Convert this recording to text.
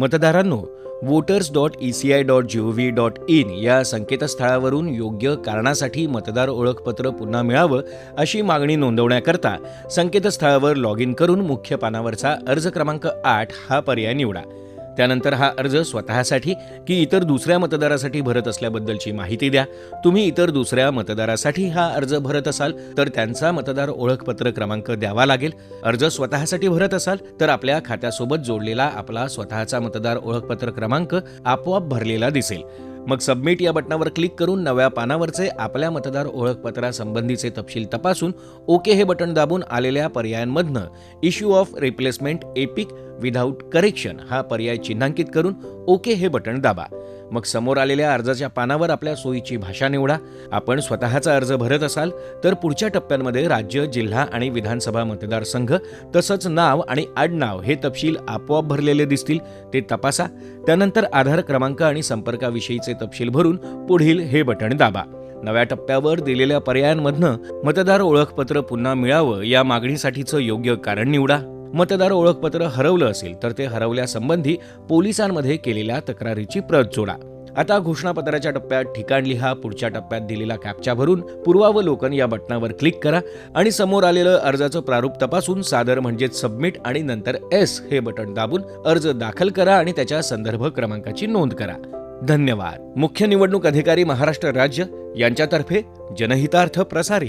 मतदारांनो voters dot E C I dot G O V dot in या संकेतस्थळावरून योग्य कारणासाठी मतदार ओळखपत्र पुन्हा मिळावं अशी मागणी नोंदवण्याकरता संकेतस्थळावर लॉग इन करून मुख्य पानावरचा अर्ज क्रमांक आठ हा पर्याय निवडा. त्यानंतर हा अर्ज स्वतःसाठी की इतर दुसऱ्या मतदारासाठी भरत असल्याबद्दलची माहिती द्या. तुम्ही इतर दुसऱ्या मतदारासाठी हा अर्ज भरत असाल तर त्यांचा मतदार ओळखपत्र क्रमांक द्यावा लागेल. अर्ज स्वतःसाठी भरत असाल तर आपल्या खात्यासोबत जोडलेला आपला स्वतःचा मतदार ओळखपत्र क्रमांक आपोआप भरलेला दिसेल. मग सबमिट या बटनावर क्लिक करून नव्या पानावरचे आपल्या मतदार ओळखपत्रासंबंधीचे तपशील तपासून ओके हे बटन दाबून आलेल्या पर्यायांमधनं issue of replacement EPIC without correction हा पर्याय चिन्हांकित करून ओके हे बटण दाबा. मग समोर आलेल्या अर्जाच्या पानावर आपल्या सोयीची भाषा निवडा. आपण स्वतःचा अर्ज भरत असाल तर पुढच्या टप्प्यांमध्ये राज्य जिल्हा आणि विधानसभा मतदारसंघ तसंच नाव आणि आडनाव हे तपशील आपोआप भरलेले दिसतील ते तपासा. त्यानंतर आधार क्रमांक आणि संपर्काविषयीचे तपशील भरून पुढील हे बटण दाबा. नव्या टप्प्यावर दिलेल्या पर्यायांमधनं मतदार ओळखपत्र पुन्हा मिळावं या मागणीसाठीचं योग्य कारण निवडा. मतदार ओळखपत्र हरवलं असेल तर ते हरवल्यासंबंधी पोलिसांमध्ये केलेल्या तक्रारीची प्रत जोडा. आता घोषणापत्राच्या टप्प्यात ठिकाण लिहा पुढच्या टप्प्यात दिलेला कॅप्चा भरून पूर्वावलोकन या बटनावर क्लिक करा आणि समोर आलेलं अर्जाचं प्रारूप तपासून सादर म्हणजेच सबमिट आणि नंतर एस हे बटन दाबून अर्ज दाखल करा आणि त्याच्या संदर्भ क्रमांकाची नोंद करा. धन्यवाद. मुख्य निवडणूक अधिकारी महाराष्ट्र राज्य यांच्यातर्फे जनहितार्थ प्रसारित